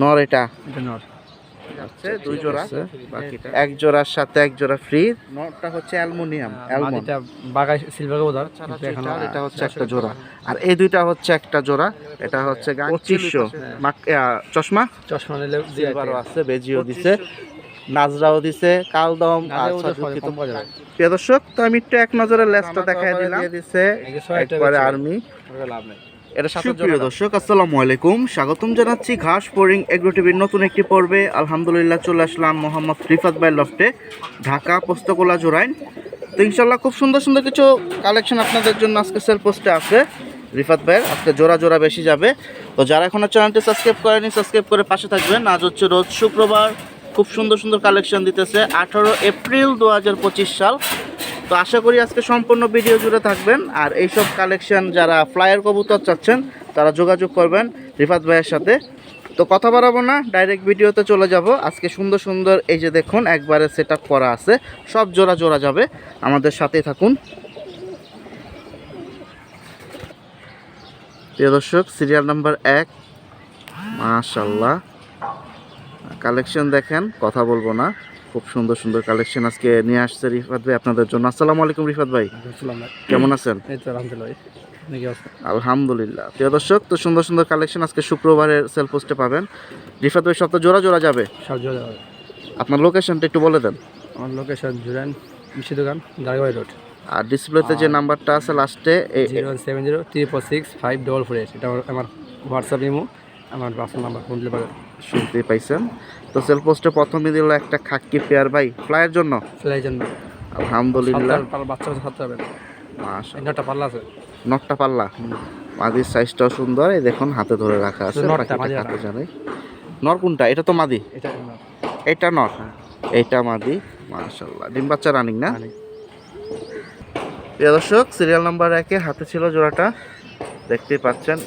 নর এটা? নর। আছে দুই জোড়া। বাকিটা। এক জোড়ার সাথে এক জোড়া ফ্রি। নরটা হচ্ছে অ্যালুমিনিয়াম অ্যালমন্ড। মাদিটা বাগাই সিলভার কবুতর ছাড়া কিন্তু এখনও যেটা, এটা হচ্ছে একটা জোড়া। আর এই দুইটা হচ্ছে একটা জোড়া এটা হচ্ছে পঁচিশশো। চশমা? চশমা নিলে সিলভারও আছে বেজিও দিছে নাজরাও দিছে কালদম আর। প্রিয় দর্শক তো আমি একটু এক নজরে লেসটা দেখাই দিলাম। দিছে একবারে আর্মি লাভ নেই। এটা সুপ্রিয় দর্শক আসসালামু আলাইকুম। স্বাগতম জানাচ্ছি ঘাস পোরিং এগ্রো টিভির নতুন একটি পর্বে। আলহামদুলিল্লাহ চলে আসলাম মোহাম্মদ রিফাত ভাই লফটে ঢাকা পোস্তকোলা জোরাইন। তো ইনশাল্লাহ খুব সুন্দর সুন্দর কিছু কালেকশন আপনাদের জন্য আজকে সেল পোস্টে আছে। রিফাত ভাইয়ের আজকে জোড়া জোড়া বেশি যাবে। তো যারা এখনও চ্যানেলটি সাবস্ক্রাইব করেনি সাবস্ক্রাইব করে পাশে থাকবেন। আজ হচ্ছে রোজ শুক্রবার খুব সুন্দর সুন্দর কালেকশন দিতেছে। আঠারো এপ্রিল দু হাজার পঁচিশ সাল। তো আশা করি আজকে সম্পূর্ণ ভিডিও জুড়ে থাকবেন। আর এইসব কালেকশন যারা ফ্লায়ার কবুতর চাচ্ছেন, তারা যোগাযোগ করবেন রিফাত ভাইয়ের সাথে। তো কথা বাড়াবো না ডাইরেক্ট ভিডিওতে চলে যাব। আজকে সুন্দর সুন্দর এই যে দেখুন, একবারে সেট করা আছে। সব জোড়া জোড়া যাবে। আমাদের সাথেই থাকুন। প্রিয় দর্শক সিরিয়াল নাম্বার এক। মাশাল্লাহ কালেকশন দেখেন, কথা বলব না। খুব সুন্দর সুন্দর কালেকশন আজকে নিয়ে আসছে রিফাত ভাই আপনাদের জন্য। আসসালামু আলাইকুম রিফাত ভাই। কেমন আছেন? আলহামদুলিল্লাহ। প্রিয় দর্শক তো সুন্দর সুন্দর কালেকশন আজকে শুক্রবারের সেল পোস্টে পাবেন। রিফাত ভাই সপ্তাহ জোড়া জোড়া যাবে? সব জোড়া যাবে। আপনার লোকেশনটা একটু বলে দেন। আমার লোকেশন জুরান মিষ্টি দোকান দারগাঁও রোড আর ডিসপ্লেতে যে নাম্বারটা আছে লাস্টে seven zero triple six five double four eight এটা আমার- হোয়াটসঅ্যাপ ইমো আমার পার্সোনাল নাম্বার ফোন দিলে শুনতে পাইছেন। তো সেল পোস্টে প্রথমে দিল একটা খাক্কি পেয়ার ভাই ফ্লাইয়ের জন্য? সেলাই জন্য। আলহামদুলিল্লাহ। বাচ্চা হবে মাশাআল্লাহ। একটা পাল্লা আছে। নটটা পাল্লা? মাদির সাইজটাও সুন্দর এই দেখুন হাতে ধরে রাখা আছে হাতে জানাই। নর কোনটা? এটা তো মাদি। এটা এটা নর এইটা মাদি মাশাল্লাহ ডিম বাচ্চা রানিং না? প্রিয় দর্শক সিরিয়াল নাম্বার একে হাতে ছিল জোড়াটা। দেখতেই পাচ্ছেন।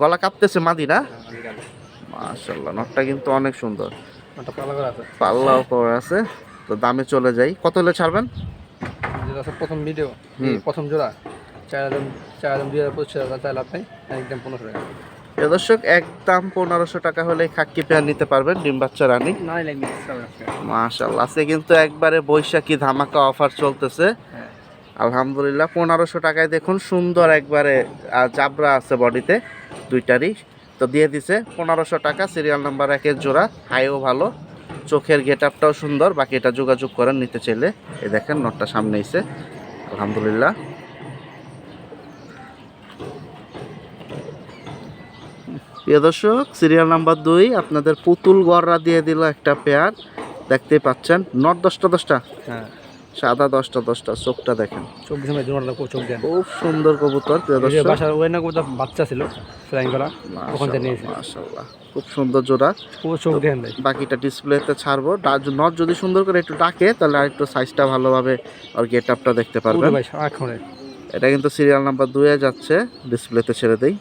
গলা কাঁপতেছে মাদি না? মাশাল্লাহ নটটা কিন্তু অনেক সুন্দর। একটা পাল্লা করা আছে। পাল্লাও করা আছে। তো দামে চলে যাই। কত হলে ছাড়বেন? যেটা আছে প্রথম ভিডিও। প্রথম জোড়া। চার হাজার চার হাজার দুই হাজার পঁচিশ হাজার চার লাভ নেই একদম পনেরোশো টাকা। দর্শক একদম পনেরোশো টাকা হলে খাক্কি পেয়ার নিতে পারবেন ডিম বাচ্চা রানিং। মাশাল্লাহ আজকে কিন্তু একবারে বৈশাখী ধামাকা অফার চলতেছে। হ্যাঁ। আলহামদুলিল্লাহ পনেরোশো টাকায় দেখুন সুন্দর একবারে জাবরা আছে বডিতে দুইটারই। তো দিয়ে দিছে। পনেরোশো টাকা সিরিয়াল নাম্বার একের জোড়া, হাইও ভালো। চোখের গেট আপটাও সুন্দর বাকি এটা যোগাযোগ করেন নিতে চাইলে। এই দেখেন, নটটা সামনে এসে, আলহামদুলিল্লাহ। প্রিয় দর্শক সিরিয়াল নাম্বার দুই, আপনাদের পুতুল গড়রা দিয়ে দিল একটা পেয়ার দেখতেই পাচ্ছেন, নট দশটা দশটা। হ্যাঁ। সাদা দশটা দশটা চোখটা দেখেন। খুব সুন্দর কবুতর বাচ্চা ছিল খুব সুন্দর জোড়া। বাকিটা ডিসপ্লেতে ছাড়বো। নট যদি সুন্দর করে একটু ডাকে তাহলে আর একটু সাইজটা ভালোভাবে আর গেট আপটা দেখতে পুরো পারবেন। এটা কিন্তু সিরিয়াল নাম্বার দুয়ে যাচ্ছে ডিসপ্লেতে ছেড়ে দেই।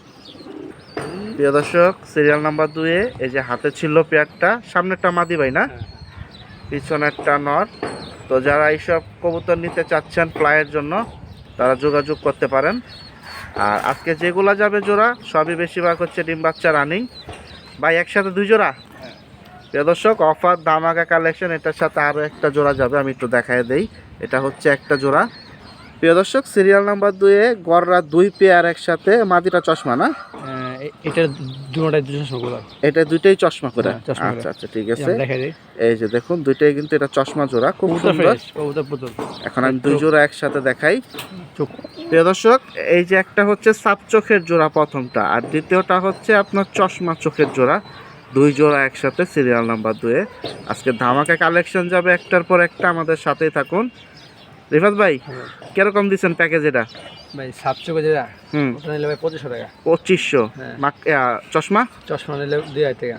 প্রিয় দর্শক সিরিয়াল নাম্বার দুয়ে এই যে হাতে ছিল পেয়ারটা সামনেরটা মাদি ভাই না? হ্যাঁ। পিছনেরটা নট তো যারা এইসব কবুতর নিতে চাচ্ছেন ফ্লাইয়ের জন্য, তারা যোগাযোগ করতে পারেন। আর আজকে যেগুলা যাবে জোড়া, সবই বেশিরভাগ হচ্ছে ডিম বাচ্চা রানিং। ভাই, একসাথে দুই জোড়া? প্রিয় দর্শক, অফার দামাকা কালেকশন, এটার সাথে আরও একটা জোড়া যাবে, আমি একটু দেখায় দেই। এটা হচ্ছে একটা জোড়া। প্রিয় দর্শক, সিরিয়াল নাম্বার দুয়ে গড়রা দুই পেয়ার একসাথে মাদিটা চশমা, না? এটা দুইটাই চশমা করে? হ্যাঁ, চশমা করে। আচ্ছা আচ্ছা ঠিক আছে। এই যে দেখুন দুইটাই কিন্তু এটা চশমা জোড়া খুব সুন্দর। এখন আমি দুই জোড়া একসাথে দেখাই। প্রিয় দর্শক এই যে একটা হচ্ছে সাপ চোখের জোড়া প্রথমটা আর দ্বিতীয়টা হচ্ছে আপনার চশমা চোখের জোড়া। দুই জোড়া একসাথে সিরিয়াল নাম্বার দুয়ে। আজকে ধামাকা কালেকশন যাবে একটার পর একটা আমাদের সাথেই থাকুন। রিফাত ভাই হ্যাঁ। কীরকম দিচ্ছেন প্যাকেজ এটা? ভাই যেটা ওটা নিলে ভাই পঁচিশশো টাকা। পঁচিশশো? হ্যাঁ। চশমা? চশমা নিলে দুই হাজার টাকা।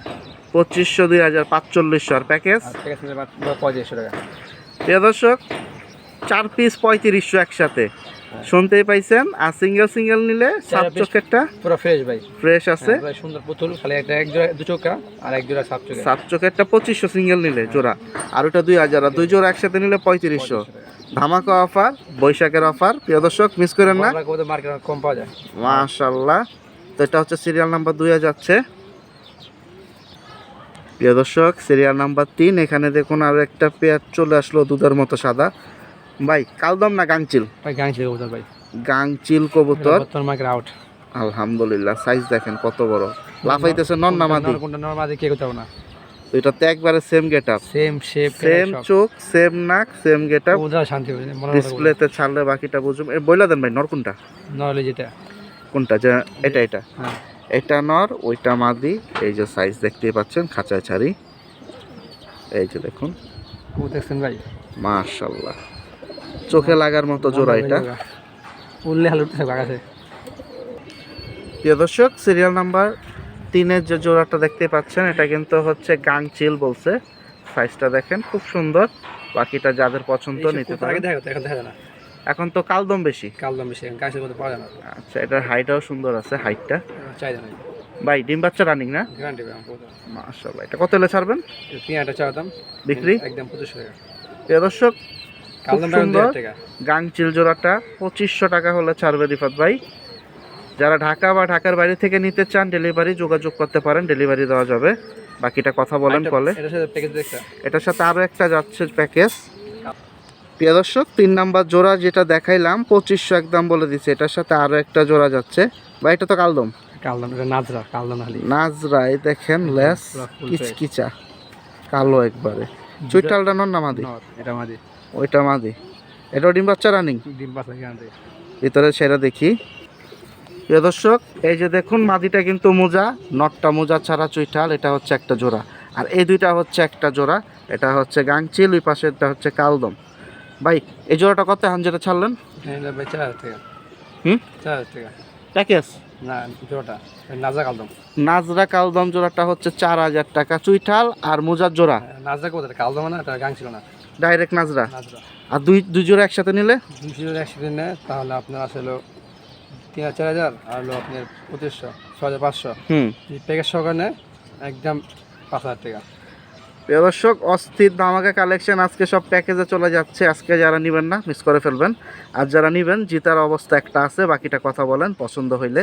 পঁচিশশো দুই হাজার পাঁচচল্লিশশো। আর প্যাকেজ? নিলে পঁয়ত্রিশশো টাকা। প্রিয় দর্শক চার পিস পঁয়ত্রিশশো একসাথে। শুনতেই পাইছেন? আর সিঙ্গেল সিঙ্গেল নিলে সাপ চোখেরটা পুরো ফ্রেশ ভাই। ফ্রেশ আছে। হ্যাঁ, সুন্দর পুতুল খালি একটা এক জোড়া দু চোখা আর এক জোড়া চোখেরটা পঁচিশশো সিঙ্গেল নিলে জোড়া। আর ওটা দুই হাজার আর দুই জোড়া একসাথে নিলে পঁয়ত্রিশশো। ধামাকা অফার বৈশাখের অফার প্রিয় দর্শক মিস করেন না। কম পাওয়া যায়। মাশাল্লাহ তো এটা হচ্ছে সিরিয়াল নাম্বার দুই যাচ্ছে। প্রিয় দর্শক সিরিয়াল নাম্বার তিন এখানে দেখুন আর একটা পেয়ার চলে আসলো দুধের মতো সাদা। ভাই কালদম না গাংচিল ভাই গাঁ ছিল কবুতর ভাই। গাংচিল কবুতর। মার্কেট আউট আলহামদুলিল্লাহ সাইজ দেখেন কত বড়। লাফাইতেছে নন নামাদি কোনটা নর্মাদি কে করতে হবে না এটা তো একবারে same get up same shape same চোখ সেম নাক সেম গেট আপ কবুতর শান্তি ডিসপ্লেতে ছাড়লে বাকিটা বুঝুম। এ বইলা দেন ভাই নর কোনটা? নর্মালি যেটা। কোনটা? যে এটা এটা। হ্যাঁ। এটা নর ওইটা মাদি। এই যে সাইজ দেখতেই পাচ্ছেন খাঁচায় ছাড়ি। এই যে দেখুন। কবুতর দেখছেন ভাই? মাশাল্লাহ। চোখে লাগার মতো জোড়া এটা। উল্লে হাল উঠতেছে বাগাছে। প্রিয় দর্শক সিরিয়াল নাম্বার তিনের যে জোড়াটা দেখতে পাচ্ছেন এটা কিন্তু হচ্ছে গাং চিল বলছে। সাইজটা দেখেন খুব সুন্দর। বাকিটা যাদের পছন্দ নিতে যেত, এখন না। তো কালদম বেশি। কাল দাম বেশি গাছের মধ্যে পাওয়া যায় না। আচ্ছা এটার হাইটটাও সুন্দর আছে হাইটটা চাহিদা নেই ভাই ডিম বাচ্চা রানিং না? গ্যারান্টি ভাই আমার কবুতর এটা কত হলে ছাড়বেন? হাজার চাওয়া দাম। বিক্রি? একদম পঁচিশশো টাকা। প্রিয় দর্শক খুব সুন্দর। টাকা। গাংচিল জোড়াটা পঁচিশশো টাকা হলে ছাড়বে রিফাত ভাই। যারা ঢাকা বা ঢাকার বাইরে থেকে নিতে চান ডেলিভারি যোগাযোগ করতে পারেন ডেলিভারি দেওয়া যাবে। বাকিটা কথা বলেন কলে। এটার সাথে আরও একটা যাচ্ছে প্যাকেজ প্রিয় দর্শক তিন নাম্বার জোড়া যেটা দেখাইলাম পঁচিশশো একদম বলে দিচ্ছে। এটার সাথে আরও একটা জোড়া যাচ্ছে। বা এটা তো কালদম। কাল দাম এটা নাজরা কাল দাম খালি নাজরাই দেখেন লেস কিচকিচা কালো একবারে। চুইটালটা নন না মাদি? এটা মাদি। ওইটা মাদি। এটা ডিম বাচ্চা রানিং? ডিম ভিতরে সেটা দেখি। প্রিয় দর্শক এই যে দেখুন মাদিটা কিন্তু মোজা নটটা মোজা ছাড়া চুইঠাল এটা হচ্ছে একটা জোড়া। আর এই দুইটা হচ্ছে একটা জোড়া এটা হচ্ছে গাংচিল ওই পাশেরটা হচ্ছে কালদম। ভাই এই জোড়াটা কত হান যেটা ছাড়লেন হুম? প্যাকেজ নাজরা কাল নাজরা কালদম জোড়াটা হচ্ছে চার হাজার টাকা চুইঠাল আর মোজার জোড়া। নাজরা কোথায়? কাল না না। ডাইরেক্ট নাজরা। আর দুই দুই জোড়া একসাথে নিলে? যদি একশো দিন নেয় তাহলে আপনার আসলে তিন হাজার চার হাজার আর হলো আপনার পঁচিশশো ছ হাজার পাঁচশো। হুম। প্যাকেজ সহকারে নেয় একদম পাঁচ হাজার টাকা। দর্শক অস্থির ধামাকা কালেকশন আজকে সব প্যাকেজে চলে যাচ্ছে। আজকে যারা নেবেন না মিস করে ফেলবেন। আর যারা নেবেন জিতার অবস্থা একটা আছে বাকিটা কথা বলেন পছন্দ হইলে।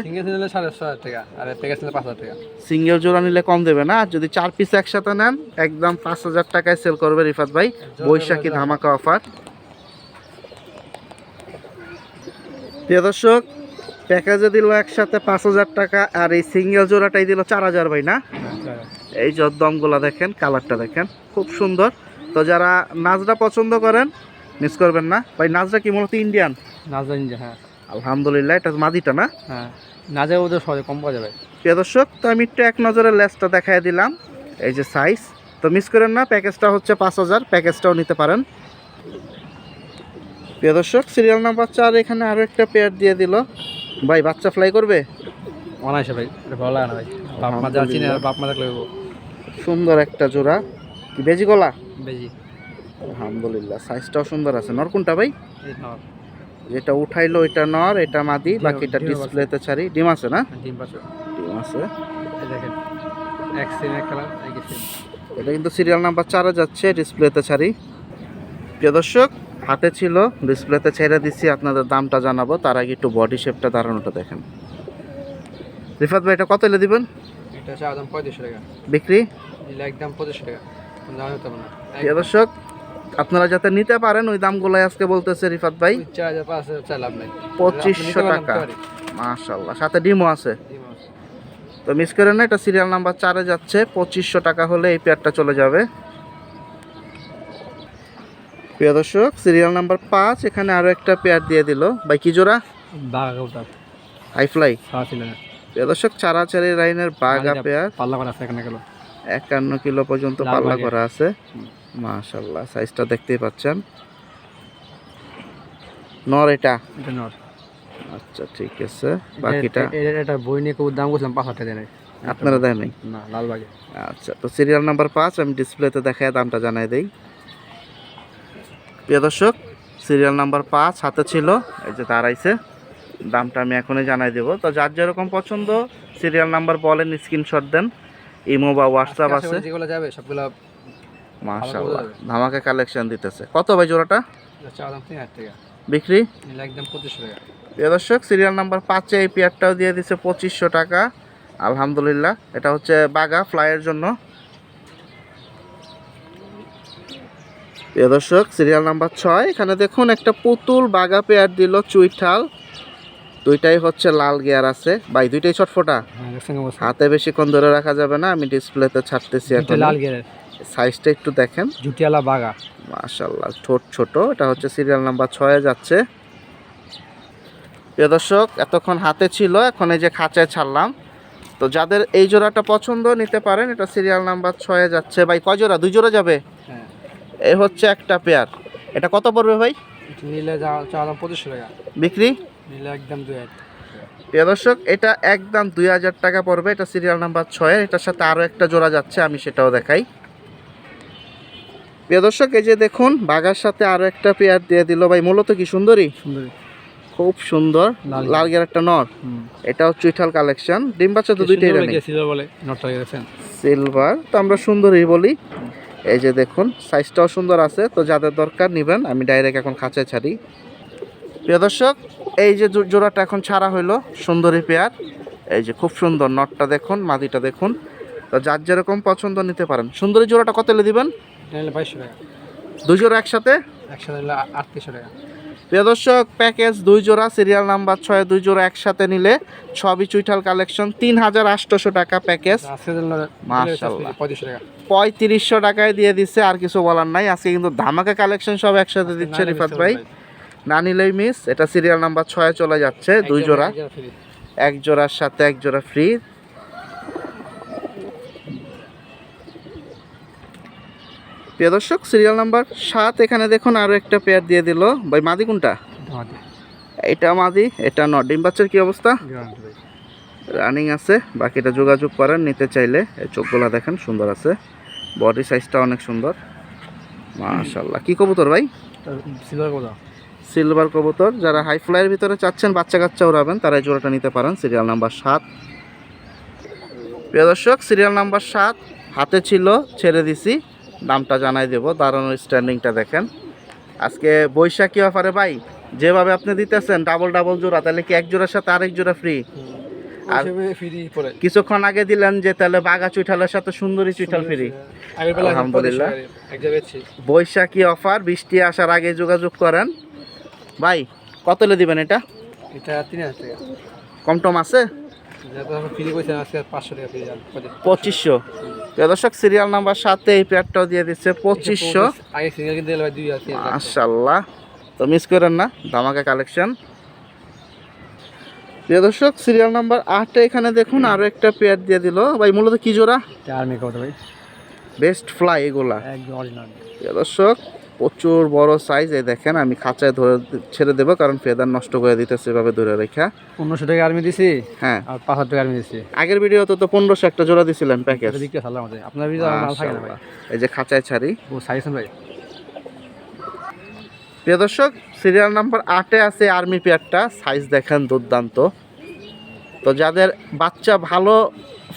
সিঙ্গেল জোড়া নিলে কম দেবে না। আর যদি চার পিস একসাথে নেন একদম পাঁচ হাজার টাকায় সেল করবে রিফাত ভাই। বৈশাখী ধামাকা অফার প্রিয় দর্শক প্যাকেজে দিল একসাথে পাঁচ হাজার টাকা আর এই সিঙ্গেল জোড়াটাই দিল চার হাজার ভাই না? এই যে দমগুলা দেখেন কালারটা দেখেন খুব সুন্দর। তো যারা নাচটা পছন্দ করেন মিস করবেন না। ভাই নাচটা কি মূলত ইন্ডিয়ান নাজরা ইন্ডিয়া হ্যাঁ। আলহামদুলিল্লাহ এটা মাদিটা না? হ্যাঁ। নাজরা ওদের সহজে কম পাওয়া যাবে। প্রিয় দর্শক তো আমি একটু এক নজরে লেসটা দেখাই দিলাম। এই যে সাইজ তো মিস করেন না প্যাকেজটা হচ্ছে পাঁচ হাজার প্যাকেজটাও নিতে পারেন। প্রিয় দর্শক সিরিয়াল নাম্বার চার এখানে আরও একটা পেয়ার দিয়ে দিল। ভাই বাচ্চা ফ্লাই করবে? অনায়াসে ভাই এটা ভালো লাগে না ভাই। বাপ মা যা চিনে আর বাপ মা দেখলে সুন্দর একটা জোড়া। কি বেজি গলা? বেজি। আলহামদুলিল্লাহ সাইজটাও সুন্দর আছে। নর কোনটা ভাই? যেটা উঠাইলো এটা নর এটা মাদি বাকিটা ডিসপ্লেতে ছাড়ি। ডিম আছে না? ডিম পাঁচশো ডিম আছে। দেখেন এক সেম এক কালার এটা কিন্তু সিরিয়াল নাম্বার চারে যাচ্ছে ডিসপ্লেতে ছাড়ি। প্রিয় দর্শক হাতে ছিল ডিসপ্লেতে ছেড়ে দিচ্ছি আপনাদের দামটা জানাব তার আগে একটু বডি শেপটা দাঁড়ানোটা দেখেন। রিফাত ভাই এটা কত এলে দিবেন? এটা চার দাম পঁয়ত্রিশশো টাকা। বিক্রি? একদম পঁচিশশো টাকা। দর্শক আপনারা যাতে নিতে পারেন ওই দামগুলোই আজকে বলতেছে রিফাত ভাই। পঁচিশশো টাকা। মাশাল্লাহ সাথে ডিমও আছে। তো মিস করেন না এটা সিরিয়াল নাম্বার চারে যাচ্ছে পঁচিশশো টাকা হলে এই পেয়ারটা চলে যাবে। প্রিয় দর্শক সিরিয়াল নাম্বার পাঁচ এখানে আরও একটা পেয়ার দিয়ে দিল। ভাই কি জোড়া? বাঘা কবুতর হাই ফ্লাই খাওয়া ছিল না। প্রিয় দর্শক চারাচারি লাইনের বাঘা পেয়ার পাল্লা করা আছে এখানে গেল। একান্ন কিলো পর্যন্ত লাল পাল্লা করা আছে। মাশাল্লাহ সাইজটা দেখতেই পাচ্ছেন। নর এটা? নর। আচ্ছা ঠিক আছে। বাকিটা? এটা- বই নিয়ে দাম করছিলাম পাঁচ হাজার টাকা আপনারা দেয় নাই? না লাল বাগে আচ্ছা তো সিরিয়াল নাম্বার পাঁচ আমি ডিসপ্লেতে দেখায় দামটা জানাই দেই। প্রিয় দর্শক সিরিয়াল নাম্বার পাঁচ হাতে ছিল। এই যে দাঁড়াইছে দামটা আমি এখনই জানাই দেবো। তো যার যেরকম পছন্দ সিরিয়াল নাম্বার বলেন স্ক্রিনশট দেন। ইমো বা হোয়াটসঅ্যাপ আছে। যেগুলো যাবে সবগুলো মাশাআল্লাহ। যাবে। ধামাকা কালেকশন দিতেছে। কত ভাই জোড়াটা? বিক্রি? একদম পঁচিশশো টাকা। প্রিয় দর্শক সিরিয়াল নাম্বার পাঁচে এই পেয়ারটাও দিয়ে দিচ্ছে পঁচিশশো টাকা। আলহামদুলিল্লাহ। এটা হচ্ছে বাগা ফ্লাইয়ের জন্য। প্রিয় দর্শক সিরিয়াল নাম্বার ছয়। এখানে দেখুন একটা পুতুল বাগা পেয়ার দিল চুইঠাল দুইটাই হচ্ছে লাল গিয়ার আছে। ভাই দুইটাই ছটফটা? হ্যাঁ হাতে বেশিক্ষণ ধরে রাখা যাবে না আমি ডিসপ্লেতে ছাড়তেছি এখন লাল গেরের সাইজটা একটু দেখেন। জুটিয়ালা বাগা মাশাল্লাহ ছোট ছোট। এটা হচ্ছে সিরিয়াল নাম্বার ছয়ে যাচ্ছে। প্রিয় দর্শক এতক্ষণ হাতে ছিল এখন এই যে খাঁচায় ছাড়লাম। তো যাদের এই জোড়াটা পছন্দ নিতে পারেন। এটা সিরিয়াল নাম্বার ছয়ে যাচ্ছে। ভাই কয় জোড়া? দুই জোড়া যাবে? এই হচ্ছে একটা পেয়ার। এটা কত পড়বে ভাই? নিলে যাওয়া চাওয়া পঁচিশশো টাকা। বিক্রি? নিলে একদম দুই হাজার। প্রিয় দর্শক এটা একদম দুই হাজার টাকা পড়বে। এটা সিরিয়াল নাম্বার ছয়ের এটার সাথে আরও একটা জোড়া যাচ্ছে আমি সেটাও দেখাই। প্রিয় দর্শক এই যে দেখুন বাঘার সাথে আরও একটা পেয়ার দিয়ে দিল ভাই। মূলত কি সুন্দরী? সুন্দরী। খুব সুন্দর লাল একটা নর। হুম। এটাও চুইঠাল কালেকশন ডিম বাচ্চা তো দুইটাই সিলভার তো আমরা সুন্দরই বলি। এই যে দেখুন সাইজটাও সুন্দর আছে তো যাদের দরকার নেবেন আমি ডাইরেক্ট এখন খাঁচায় ছাড়ি। প্রিয় দর্শক এই যে জোড়াটা এখন ছাড়া হইল সুন্দরী পেয়ার এই যে খুব সুন্দর নটটা দেখুন মাদিটা দেখুন। তো যার যেরকম পছন্দ নিতে পারেন। সুন্দরী জোড়াটা কত দিবেন? দুজোড়া একসাথে? একসাথে আটত্রিশশো টাকা। প্রিয় দর্শক প্যাকেজ দুই জোড়া সিরিয়াল নাম্বার ছয় দুই জোড়া একসাথে নিলে ছবি চুইঠাল কালেকশন তিন হাজার আটশোশো টাকা প্যাকেজ। পঁয়ত্রিশশো টাকায় দিয়ে দিচ্ছে আর কিছু বলার নাই। আজকে কিন্তু ধামাকা কালেকশন সব একসাথে দিচ্ছে রিফাত ভাই। না নিলেই মিস এটা সিরিয়াল নাম্বার ছয়ে চলে যাচ্ছে দুই জোড়া এক জোড়ার সাথে এক জোড়া ফ্রি প্রিয় দর্শক সিরিয়াল নাম্বার সাত এখানে দেখুন আরও একটা পেয়ার দিয়ে দিল। ভাই মাদি কোনটা? এটা মাদি এটা ন ডিম বাচ্চার কি অবস্থা? রানিং আছে বাকিটা যোগাযোগ করেন নিতে চাইলে। এই চোখগুলা দেখেন সুন্দর আছে। বডি সাইজটা অনেক সুন্দর। মাশাল্লাহ কি কবুতর ভাই? সিলভার কবুতর। যারা হাই ফ্লাইয়ের ভিতরে চাচ্ছেন বাচ্চা কাচ্চা উড়াবেন তারা এই জোড়াটা নিতে পারেন সিরিয়াল নাম্বার সাত। প্রিয় দর্শক সিরিয়াল নাম্বার সাত হাতে ছিল ছেড়ে দিছি। দামটা জানাই দেব দাঁড়ানোর স্ট্যান্ডিংটা দেখেন। আজকে বৈশাখী অফারে ভাই যেভাবে আপনি দিতেছেন ডাবল ডাবল জোড়া তাহলে কি এক জোড়ার সাথে আরেক জোড়া ফ্রি আর- কিছুক্ষণ আগে দিলেন যে তাহলে বাঘা চুইঠালের সাথে সুন্দরী চুইঠাল ফ্রি আলহামদুলিল্লাহ। বৈশাখী অফার বৃষ্টি আসার আগে যোগাযোগ করেন। ভাই কতলে দিবেন এটা? এটা তিন হাজার কম টম আছে? পঁচিশশো। দর্শক সিরিয়াল নাম্বার সাথে এই পেয়ারটাও দিয়ে দিচ্ছে পঁচিশশো। মাশাল্লাহ তো মিস করেন না ধামাকা কালেকশন প্রিয় দর্শক সিরিয়াল নাম্বার আটে এখানে দেখুন আরও একটা পেয়ার দিয়ে দিল। ভাই মূলত কি জোড়া? বেস্ট ফ্লাই এগুলা। প্রিয় দর্শক প্রচুর বড় সাইজ এই দেখেন আমি খাঁচায় ধরে ছেড়ে দেবো কারণ ফেদার নষ্ট করে দিতেছে এভাবে ধরে রেখা। পনেরোশো টাকা আর্মি দিছি হ্যাঁ। আর পাঁচ হাজার টাকা আর্মি দিছি। আগের ভিডিওতে তো পনেরোশো একটা জোড়া দিছিলেন প্যাকেজ আপনার ভিডিও এই যে খাঁচায় ছাড়ি। ও সাইছেন ভাই। প্রিয় দর্শক সিরিয়াল নাম্বার আটে আছে আর্মি পেয়ারটা সাইজ দেখেন দুর্দান্ত। তো যাদের বাচ্চা ভালো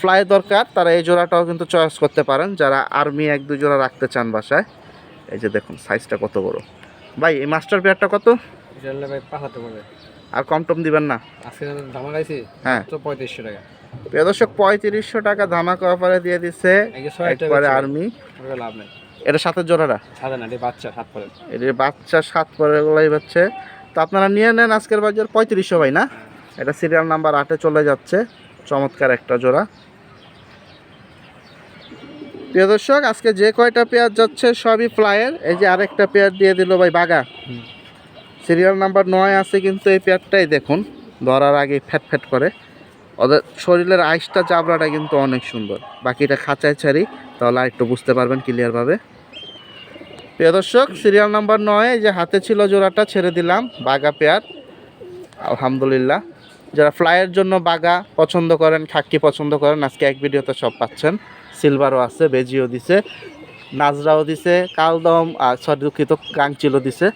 ফ্লাই দরকার তারা এই জোড়াটাও কিন্তু চয়েস করতে পারেন। যারা আর্মি এক দুই জোড়া রাখতে চান বাসায়। এই যে দেখুন সাইজটা কত বড়। ভাই এই মাস্টার পেয়ারটা কত? এটা ভাই পাঁচ হাজার আর কম টম দিবেন না। আজকে ধামা গাইছি হ্যাঁ। তো পঁয়ত্রিশশো টাকা। প্রিয় দর্শক পঁয়ত্রিশশো টাকা ধামাকা অফারে দিয়ে দিচ্ছে একবারে আর্মি লাভ নেই। এটা সাথে জোড়াটা? সাদা না এটা বাচ্চা সাত পরে এটির বাচ্চা সাত পরে গুলাই হচ্ছে তো আপনারা নিয়ে নেন আজকের বাজার পঁয়ত্রিশশো ভাই না? এটা সিরিয়াল নাম্বার আটে চলে যাচ্ছে। চমৎকার একটা জোড়া। প্রিয় দর্শক আজকে যে কয়টা পেয়ার যাচ্ছে সবই ফ্লাইয়ের। এই যে আরেকটা পেয়ার দিয়ে দিল ভাই বাগা। সিরিয়াল নাম্বার নয় আছে কিন্তু এই পেয়ারটাই দেখুন ধরার আগে ফ্যাট ফ্যাট করে। ওদের শরীরের আইসটা চাবড়াটা কিন্তু অনেক সুন্দর। বাকিটা খাঁচায় ছাড়ি তাহলে আর একটু বুঝতে পারবেন ক্লিয়ারভাবে প্রিয় দর্শক সিরিয়াল নাম্বার নয় এই যে হাতে ছিল জোড়াটা ছেড়ে দিলাম বাগা পেয়ার আলহামদুলিল্লাহ। যারা ফ্লাইয়ের জন্য বাগা পছন্দ করেন খাক্কি পছন্দ করেন আজকে এক ভিডিওতে সব পাচ্ছেন। সিলভারও আছে বেজিও দিছে নাজরাও দিছে কালদম আর সরি দুঃখিত গাংচিলও দিছে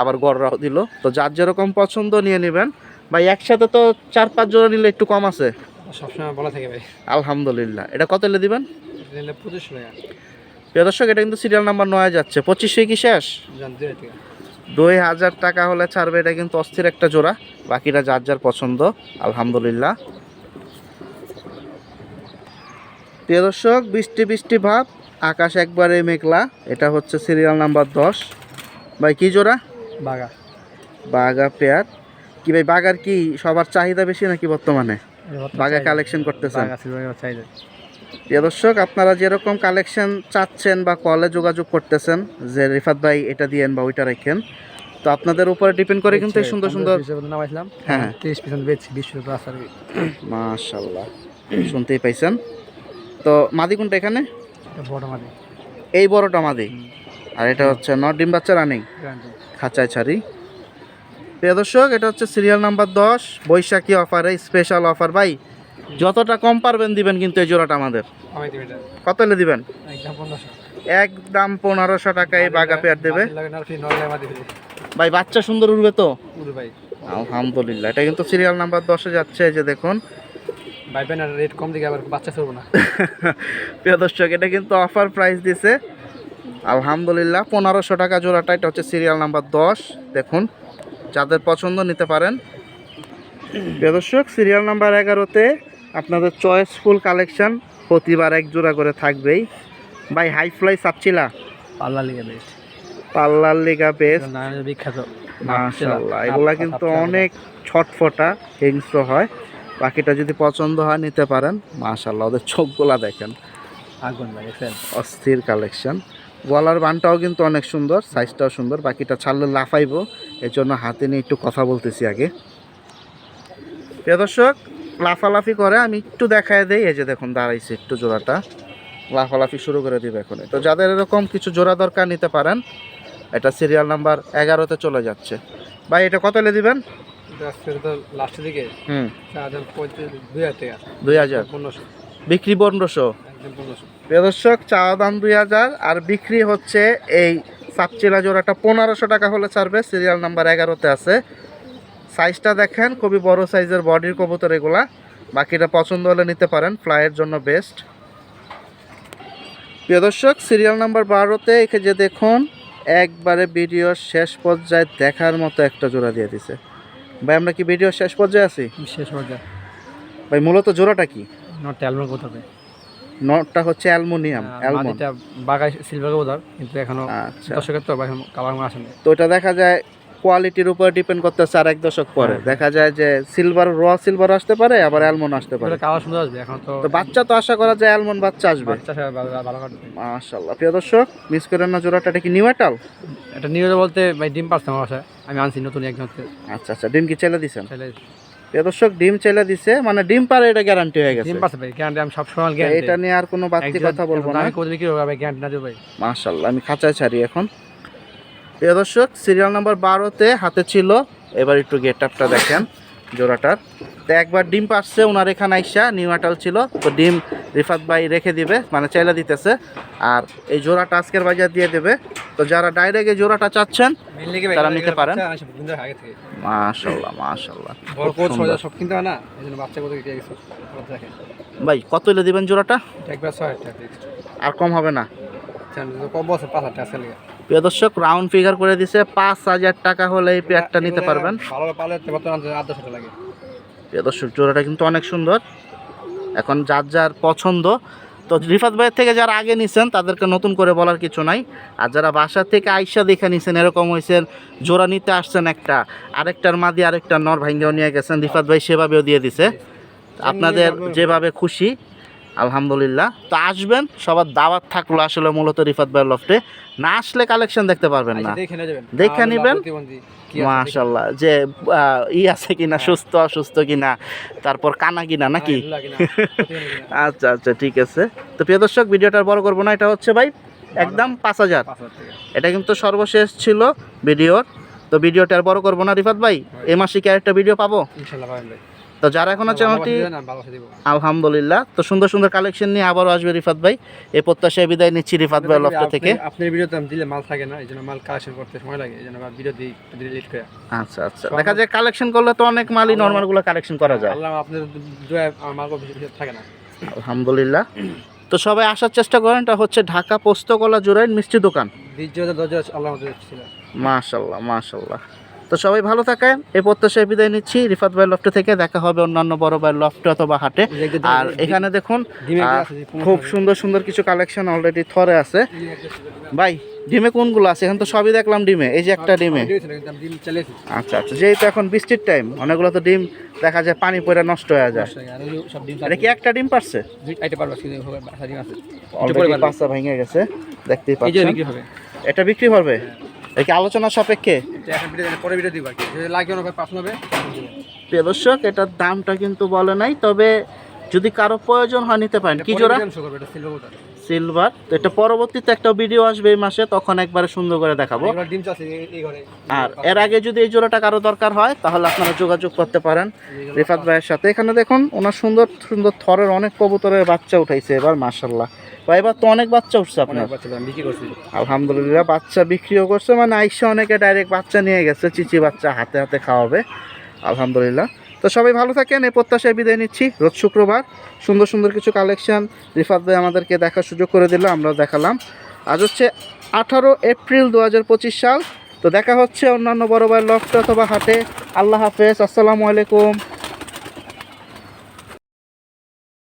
আবার গড়রাও দিল। তো যার যেরকম পছন্দ নিয়ে নেবেন। ভাই একসাথে তো চার পাঁচ জোড়া নিলে একটু কম আছে। সবসময় বলা থাকে ভাই। আলহামদুলিল্লাহ। এটা কত এলে দিবেন? প্রিয় দর্শক এটা কিন্তু সিরিয়াল নাম্বার নয় যাচ্ছে। পঁচিশশোই কি শেষ? দুই হাজার টাকা। দুই হাজার টাকা হলে ছাড়বে এটা কিন্তু অস্থির একটা জোড়া। বাকিটা যার যার পছন্দ আলহামদুলিল্লাহ। প্রিয় দর্শক বৃষ্টি বৃষ্টি ভাব আকাশ একবারে মেঘলা। এটা হচ্ছে সিরিয়াল নাম্বার দশ। ভাই কি জোড়া? বাগা বাগা পেয়ার কি ভাই বাগার কি সবার চাহিদা বেশি নাকি বর্তমানে? বাগা কালেকশন করতেছেন। প্রিয় দর্শক আপনারা যেরকম কালেকশন চাচ্ছেন বা কলে যোগাযোগ করতেছেন যে রিফাত ভাই এটা দিয়েন বা ওইটা রাখেন তো আপনাদের উপরে ডিপেন্ড করে কিন্তু সুন্দর সুন্দর নামাইছিলাম। হ্যাঁ। তিরিশ বেচছি বিশ মাশাল্লাহ শুনতেই পাইছেন? তো মাদি কোনটা এখানে? বড় মাদি। এই বড়টা মাদি? আর এটা হচ্ছে নট ডিম বাচ্চা রানিং? খাঁচায় ছাড়ি। প্রিয় দর্শক এটা হচ্ছে সিরিয়াল নাম্বার দশ বৈশাখী অফারে স্পেশাল অফার ভাই যতটা কম পারবেন দিবেন কিন্তু এই জোড়াটা আমাদের। কত হলে দিবেন? একদম পনেরোশো। পনেরোশো টাকায় বাগা পেয়ার দেবে। না ভাই বাচ্চা সুন্দর উঠবে তো? আলহামদুলিল্লাহ এটা কিন্তু সিরিয়াল নাম্বার দশে যাচ্ছে এই যে দেখুন। রেট কম দিকে আবার বাচ্চা চলবো না। প্রিয় দর্শক এটা কিন্তু অফার প্রাইস দিছে। আলহামদুলিল্লাহ পনেরোশো টাকা জোড়াটা এটা হচ্ছে সিরিয়াল নাম্বার দশ। দেখুন যাদের পছন্দ নিতে পারেন। প্রিয় দর্শক সিরিয়াল নাম্বার এগারোতে আপনাদের চয়েসফুল কালেকশন প্রতিবার এক জোড়া করে থাকবেই। ভাই হাই ফ্লাই সাপচিলা পাল্লা লিগে বেস্ট পাল্লার লিগা বেস্ট বিখ্যাত। মাশাল্লাহ এগুলা কিন্তু অনেক ছটফটা হিংস্র হয়। বাকিটা যদি পছন্দ হয় নিতে পারেন। মাশাল্লাহ ওদের চোখগুলা দেখেন। আগুন ভাই দেখছেন অস্থির কালেকশন গলার বানটাও কিন্তু অনেক সুন্দর সাইজটাও সুন্দর। বাকিটা ছাড়লে লাফাইবো এর জন্য হাতে নিয়ে একটু কথা বলতেছি আগে। প্রিয় দর্শক লাফালাফি করে আমি একটু দেখায় দেই। এই যে দেখুন দাঁড়াইছে একটু জোড়াটা। লাফালাফি শুরু করে দিবে এখন তো যাদের এরকম কিছু জোড়া দরকার নিতে পারেন। এটা সিরিয়াল নাম্বার এগারোতে চলে যাচ্ছে। ভাই এটা কত এলে দিবেন? লাস্টের দিকে হুম। দুই হাজার টাকা। দুই হাজার? পনেরোশো। বিক্রি পনেরোশো? দর্শক চাওয়া দাম দুই হাজার আর বিক্রি হচ্ছে এই সাপচিলা জোড়াটা পনেরোশো টাকা হলে ছাড়বে সিরিয়াল নাম্বার এগারোতে আছে। সাইজটা দেখেন খুবই বড় সাইজের বডির কবুতর এগুলা। বাকিটা পছন্দ হলে নিতে পারেন ফ্লাইয়ের জন্য বেস্ট প্রিয় দর্শক সিরিয়াল নাম্বার বারোতে একে যে দেখুন একবারে ভিডিওর শেষ পর্যায়ে দেখার মতো একটা জোড়া দিয়ে দিছে। ভাই আমরা কি ভিডিও শেষ পর্যায়ে আছি? শেষ পর্যায়ে। ভাই মূলত জোড়াটা কি? নটটা অ্যালবাম কোথাবে নটটা হচ্ছে অ্যালমোনিয়াম অ্যালমন বাগাই সিলভার কোথাও কিন্তু এখনও আচ্ছা। দর্শকের তো এখন কালার আসেনি। তো এটা দেখা যায় কোয়ালিটির উপর ডিপেন্ড করতেছে আর এক দশক পরে। হ্যাঁ। দেখা যায় যে সিলভার র সিলভার আসতে পারে আবার অ্যালমন্ড আসতে পারে। আসবে এখন তো তো বাচ্চা তো আশা করা যায় অ্যালমন্ড বাচ্চা আসবে। মাশাআল্লাহ। প্রিয় দর্শক মিস করেন না জোড়াটা এটা কি নিউ এটাল এটা নিউজে বলতে ভাই ডিম পারছে আমার আমি আনছি নতুন একজন আচ্ছা আচ্ছা ডিম কি চেলে দিছেন? ছেলে প্রিয় দর্শক ডিম চেলে দিছে মানে ডিম পারে এটা গ্যারান্টি হয়ে গেছে। ডিম ভাই গ্যারান্টি আমি সব সময় গ্যারান্টি এটা নিয়ে আর কোনো বাড়তি কথা বলব না। আমি কোথাও বিক্রি হবে গ্যারান্টি না দেবো ভাই। মাশাল্লাহ আমি খাঁচায় ছাড়ি এখন। প্রিয় দর্শক সিরিয়াল নাম্বার বারোতে হাতে ছিল। এবার একটু গেট আপটা দেখেন জোড়াটার। তো একবার ডিম পাচ্ছে ওনার এখানে আইসা নিউ আটাল ছিল। তো ডিম রিফাত ভাই রেখে দিবে মানে চাইলে দিতেছে। আর এই জোড়াটা আজকের বাজার দিয়ে দেবে। তো যারা ডাইরেক্ট এই জোড়াটা চাচ্ছেন তারা নিতে পারেন। মাশাল্লাহ মাশাল্লাহ। সব কিনতে হয় না? বাচ্চা ভাই কত হলে দিবেন জোড়াটা? একবার আর কম হবে না। কম বছর পাঁচ হাজার টাকা সেলে প্রিয় দর্শক রাউন্ড ফিগার করে দিছে, পাঁচ হাজার টাকা হলে এই পেয়ারটা নিতে পারবেন। প্রিয় দর্শক, জোড়াটা কিন্তু অনেক সুন্দর। এখন যার যার পছন্দ। তো রিফাত ভাইয়ের থেকে যারা আগে নিছেন, তাদেরকে নতুন করে বলার কিছু নাই। আর যারা বাসা থেকে আইসা দেখে নিছেন, এরকম হয়েছেন জোড়া নিতে আসছেন একটা, আরেকটার মাদি আরেকটা নর ভাঙ্গেও নিয়ে গেছেন। রিফাত ভাই সেভাবেও দিয়ে দিছে। আপনাদের যেভাবে খুশি আলহামদুলিল্লাহ। তো আসবেন সবার দাওয়াত থাকল আসলে মূলত রিফাত ভাই লফটে। না আসলে কালেকশন দেখতে পারবেন না। দেখে নিয়ে যাবেন নিবেন। মাশাল্লাহ যে ই আছে কিনা সুস্থ অসুস্থ কিনা তারপর কানা কিনা নাকি? হ্যাঁ। আচ্ছা আচ্ছা ঠিক আছে। তো প্রিয় দর্শক ভিডিওটা বড় করব না এটা হচ্ছে ভাই একদম পাঁচ হাজার। এটা কিন্তু সর্বশেষ ছিল ভিডিওর। তো ভিডিওটা আর বড় করব না রিফাত ভাই? এ মাসে কি আরেকটা ভিডিও পাবো? ইনশাল্লাহ ভাই। তো যারা এখনও চ্যানেলটি। আলহামদুলিল্লাহ। তো সুন্দর সুন্দর কালেকশন নিয়ে আবারও আসবে রিফাত ভাই। এই প্রত্যাশায় বিদায় নিচ্ছি রিফাত ভাই লফটা আপনি- থেকে। আপনার ভিডিওতে আমি দিলে মাল থাকে না এই জন্য মাল কালেকশন করতে সময় লাগে এই জন্য ভিডিও দিই ডিলিট করে। আচ্ছা আচ্ছা। দেখা যায় কালেকশন করলে তো অনেক মালই নর্মালগুলো কালেকশন করা যায়। আল্লাহ আপনার দোয়া আমার মাল থাকে না। আলহামদুলিল্লাহ। তো সবাই আসার চেষ্টা করেন এটা হচ্ছে ঢাকা পোস্তকলা জোড়াইন মিষ্টি দোকান। মাশাল্লাহ মাশাল্লাহ। তো সবাই ভালো থাকেন। এই প্রত্যাশায় বিদায় নিচ্ছি। রিফাত ভাই লফটে থেকে দেখা হবে অন্যান্য বড় ভাই লফটে অথবা হাটে। আর এখানে দেখুন খুব সুন্দর সুন্দর কিছু কালেকশন অলরেডি থরে আছে। ভাই ডিমে কোনগুলো আছে? এখন তো সবই দেখলাম ডিমে। এই যে একটা ডিমে। আচ্ছা আচ্ছা। যেহেতু এখন বৃষ্টির টাইম অনেকগুলো তো ডিম দেখা যায় পানি পড়ে নষ্ট হয়ে যায়। এটা কি একটা ডিম পারছে? অলরেডি পাঁচটা ভেঙে গেছে দেখতেই পাচ্ছেন। বিক্রি হবে। এটা বিক্রি হবে? এটা কি আলোচনা সাপেক্ষে? পরে ভিডিও দিব লাগে পাস প্রিয় দর্শক এটার দামটা কিন্তু বলে নাই তবে যদি কারও প্রয়োজন হয় নিতে পারেন। কি জোড়া? সিলভার তো এটা পরবর্তীতে একটা ভিডিও আসবে এই মাসে তখন একবারে সুন্দর করে দেখাবো। আর এর আগে যদি এই জোড়াটা কারও দরকার হয় তাহলে আপনারা যোগাযোগ করতে পারেন রিফাত ভাইয়ের সাথে। এখানে দেখুন ওনার সুন্দর সুন্দর থরের অনেক কবুতরের বাচ্চা উঠাইছে এবার মার্শাল্লাহ বা এবার তো অনেক বাচ্চা উঠছে আপনার। আলহামদুলিল্লাহ বাচ্চা বিক্রিও করছে মানে আইসা অনেকে ডাইরেক্ট বাচ্চা নিয়ে গেছে চিচি বাচ্চা হাতে হাতে খাওয়াবে আলহামদুলিল্লাহ। তো সবাই ভালো থাকেন এই প্রত্যাশায় বিদায় নিচ্ছি রোজ শুক্রবার সুন্দর সুন্দর কিছু কালেকশন রিফাত ভাই আমাদেরকে দেখার সুযোগ করে দিল আমরাও দেখালাম। আজ হচ্ছে আঠারো এপ্রিল দু হাজার পঁচিশ সাল তো দেখা হচ্ছে অন্যান্য বড় ভাই লফট অথবা হাটে। আল্লাহ হাফেজ আসসালামু আলাইকুম।